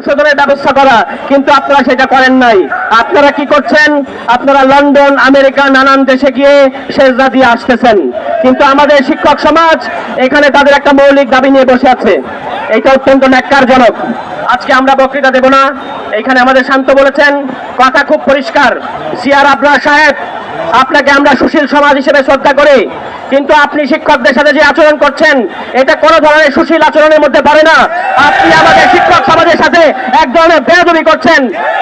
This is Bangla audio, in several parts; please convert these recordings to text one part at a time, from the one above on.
সংশোধনের ব্যবস্থা করা, কিন্তু আপনারা সেটা করেন নাই। আপনারা কি করছেন? আপনারা লন্ডন, আমেরিকা, নানান দেশে গিয়ে সেজদা দিয়ে আসতেছেন। কিন্তু আমাদের শিক্ষক সমাজ এখানে তাদের একটা মৌলিক দাবি নিয়ে বসে আছে। এটা অত্যন্ত ন্যাক্কারজনক। আজকে আমরা বক্তৃতা দেব না। এখানে আমাদের শান্ত বলেছেন, কথা খুব পরিষ্কার। সিয়ার আবরার সাহেব, আপনাকে আমরা সুশীল সমাজ হিসেবে শ্রদ্ধা করি কিন্তু আপনি শিক্ষকদের সাথে যে আচরণ করছেন, এটা কোনো ধরনের সুশীল আচরণের মধ্যে পড়ে না। আপনি আমাদের শিক্ষক সমাজের সাথে এক ধরনের বেয়াদবি করছেন।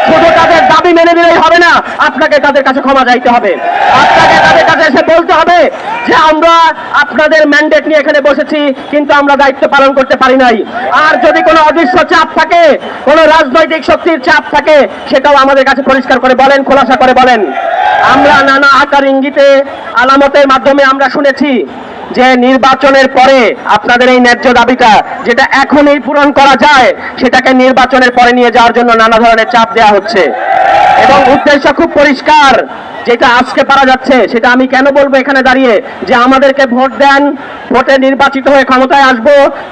শুধু তাদের দাবি মেনে নিলেই হবে না, আপনাকে তাদের কাছে ক্ষমা চাইতে হবে। আপনাকে তাদের কাছে এসে বলতে হবে যে আমরা আপনাদের ম্যান্ডেট নিয়ে এখানে বসেছি, কিন্তু আমরা দায়িত্ব পালন করতে পারি নাই। আর যদি কোনো অদৃশ্য চাপ থাকে, কোনো রাজনৈতিক শক্তির চাপ থাকে, সেটাও আমাদের কাছে পরিষ্কার করে বলেন, খোলাসা করে বলেন। আমরা নানা আকার ইঙ্গিতে আলামতের মাধ্যমে আমরা শুনেছি যে নির্বাচনের পরে আপনাদের এই ন্যায্য দাবিটা, যেটা এখনই পূরণ করা যায়, সেটাকে নির্বাচনের পরে নিয়ে যাওয়ার জন্য নানা ধরনের চাপ দেওয়া হচ্ছে। এবং উদ্দেশ্য খুব পরিষ্কার, যেটা আজকে পারা যাচ্ছে, সেটা আমি কেন বলব এখানে দাঁড়িয়ে, যে আমাদেরকে ভোট দেন, ভোটে নির্বাচিত হয়ে ক্ষমতায় আসব,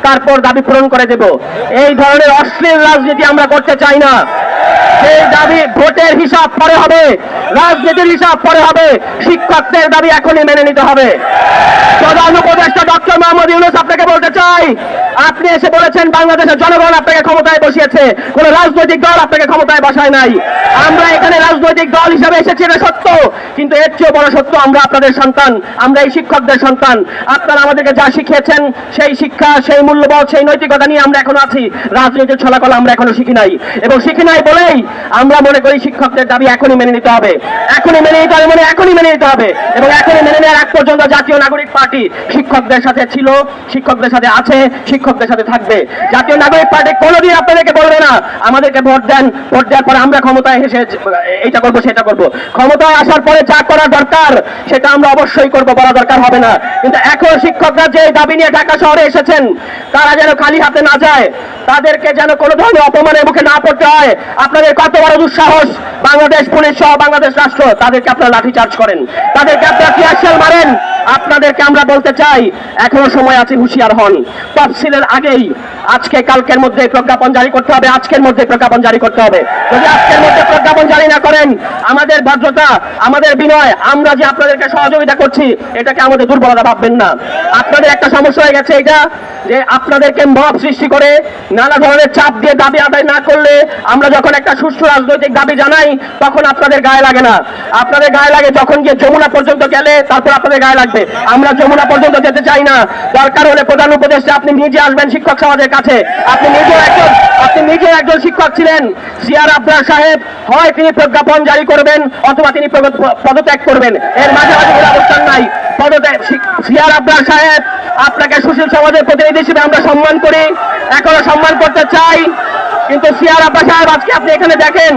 তারপর দাবি পূরণ করে দেব। এই ধরনের অশ্লীল রাজনীতি আমরা করতে চাই না। সেই দাবি ভোটের হিসাব পরে হবে, রাজনীতির হিসাব পরে হবে, শিক্ষকদের দাবি এখনই মেনে নিতে হবে। প্রধান উপদেষ্টা ডক্টর মোহাম্মদ ইউনুস আপনাকে বলতে চাই আপনি এসে বলেছেন বাংলাদেশের জনগণ আপনাকে ক্ষমতায় বসিয়েছে। কোন রাজনৈতিক দল আপনাকে ক্ষমতায় বসায় নাই। আমরা এখানে রাজনৈতিক দল হিসাবে এসেছি, এটা সত্য। কিন্তু এর চেয়ে বড় সত্য, আমরা আপনাদের সন্তান, আমরা এই শিক্ষকদের সন্তান। আপনারা আমাদেরকে যা শিখিয়েছেন, সেই শিক্ষা, সেই মূল্যবোধ, সেই নৈতিকতা নিয়ে আমরা এখনও আছি। রাজনীতির ছলাকলা আমরা এখনও শিখি নাই। এবং শিখি নাই বলেই আমরা মনে করি শিক্ষকদের দাবি এখনই মেনে নিতে হবে। এখনই মেনে নিতে হবে মানে এখনই মেনে নিতে হবে। এবং এখনই মেনে নেওয়ার আগ পর্যন্ত জাতীয় নাগরিক পার্টি শিক্ষকদের সাথে ছিল, শিক্ষকদের সাথে আছে, শিক্ষকদের সাথে থাকবে। জাতীয় নাগরিক পার্টি কোনোদিন আপনাদেরকে বলবে না, আমাদেরকে ভোট দেন, ভোট দেওয়ার পরে আমরা ক্ষমতায় এসে এইটা করব, সেটা করব। ক্ষমতায় আসার পরে যা করা দরকার, সেটা আমরা অবশ্যই করব, বলা দরকার হবে না। কিন্তু এখন শিক্ষকরা যে দাবি নিয়ে ঢাকা শহরে এসেছেন, তারা যেন খালি হাতে না যায়, তাদেরকে যেন কোনো ধরনের অপমানের মুখে না পড়তে হয়। আপনাদের কত বড় দুঃসাহস, বাংলাদেশ পুলিশ সহ বাংলাদেশ রাষ্ট্র, তাদেরকে আপনারা লাঠিচার্জ করেন। তাদেরকে আপনারা টিয়ারশেল মারেন। আপনাদেরকে আমরা বলতে চাই, এখনও সময় আছে, হুঁশিয়ার হন। তফসিলের আগেই আজকে, কালকের মধ্যে প্রজ্ঞাপন জারি করতে হবে, আজকের মধ্যে প্রজ্ঞাপন জারি করতে হবে। যদি আজকের মধ্যে প্রজ্ঞাপন জারি না করেন, আমাদের ভদ্রতা, আমাদের বিনয়, আমরা যে আপনাদেরকে সহযোগিতা করছি, এটাকে আমাদের দুর্বলতা ভাববেন না। আপনাদের একটা সমস্যা হয়ে গেছে, এটা যে আপনাদেরকে মব সৃষ্টি করে নানা ধরনের চাপ দিয়ে দাবি আদায় না করলে আমরা যখন একটা সুষ্ঠু রাজনৈতিক দাবি জানাই, তখন আপনাদের গায়ে লাগে না। আপনাদের গায়ে লাগে যখন গিয়ে যমুনা পর্যন্ত গেলে, তারপর আপনাদের গায়ে লাগবে। আমরা যমুনা পর্যন্ত যেতে চাই না। দরকার হলে প্রধান উপদেষ্টা, আপনি নিজে আসবেন শিক্ষক সমাজের কাছে। আপনি নিজেও একজন, আপনি নিজেও একজন শিক্ষক ছিলেন। সিয়ার আবরার সাহেব হয় তিনি প্রজ্ঞাপন জারি করবেন, অথবা তিনি পদত্যাগ করবেন। এর মাঝামাঝি কোনো অবস্থান নাই। পদত্যাগ। সিয়ার সাহেব, আপনাকে সুশীল সমাজের প্রতিনিধি হিসেবে আমরা সম্মান করি, এখনও সম্মান করতে চাই। কিন্তু সিয়ার আব্বা সাহেব, আজকে আপনি এখানে দেখেন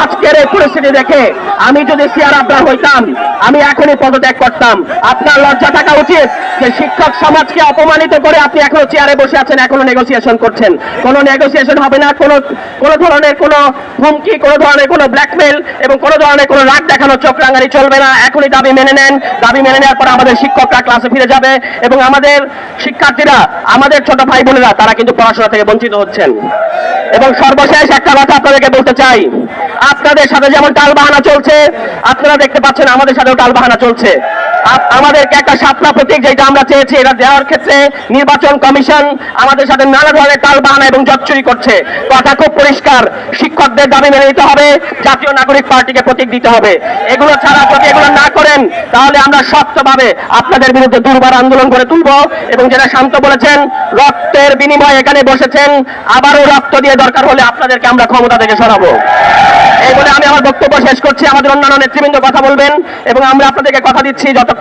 আজকের এই পরিস্থিতি দেখে আমি যদি সিয়ার আবদার হইতাম, আমি এখনই পদত্যাগ করতাম। আপনার লজ্জা থাকা উচিত যে শিক্ষক সমাজকে অপমানিত করে আপনি এখনও চেয়ারে বসে আছেন এখনও নেগোসিয়েশন করছেন। কোনো নেগোসিয়েশন হবে না, কোনো কোনো ধরনের কোনো হুমকি, কোনো ধরনের কোনো ব্ল্যাকমেল এবং কোনো ধরনের কোনো রাগ দেখানো চোখ রাঙানি চলবে না। এখনই দাবি মেনে নেন। দাবি মেনে নেওয়ার পর আমাদের শিক্ষকরা ক্লাসে ফিরে যাবে এবং আমাদের শিক্ষার্থীরা, আমাদের ছোট ভাই বোনেরা, তারা কিন্তু পড়াশোনা থেকে বঞ্চিত হচ্ছেন। এবং সর্বশেষ একটা কথা আপনাদেরকে বলতে চাই। আপনাদের সাথে যেমন টালবাহানা চলছে, আপনারা দেখতে পাচ্ছেন আমাদের সাথেও টালবাহানা চলছে। আমাদেরকে একটা সাপলা প্রতীক যেটা আমরা চেয়েছি, এটা দেওয়ার ক্ষেত্রে নির্বাচন কমিশন আমাদের সাথে নানা ধরনের টালবাহানা এবং জটচুরি করছে। কথা খুব পরিষ্কার, শিক্ষকদের দাবি মেনে নিতে হবে, জাতীয় নাগরিক পার্টিকে প্রতীক দিতে হবে। এগুলো ছাড়া যদি এগুলো না করেন, তাহলে আমরা শক্তভাবে আপনাদের বিরুদ্ধে দুর্বার আন্দোলন করে তুলব এবং যেটা শান্ত বলেছেন, রক্তের বিনিময়ে এখানে বসেছেন, আবারও রক্ত দিয়ে দরকার হলে আপনাদেরকে আমরা ক্ষমতা থেকে সরাবো। এই বলে আমি আমার বক্তব্য শেষ করছি। আমাদের অন্যান্য নেতৃবৃন্দ কথা বলবেন এবং আমরা আপনাদেরকে কথা দিচ্ছি যতক্ষণ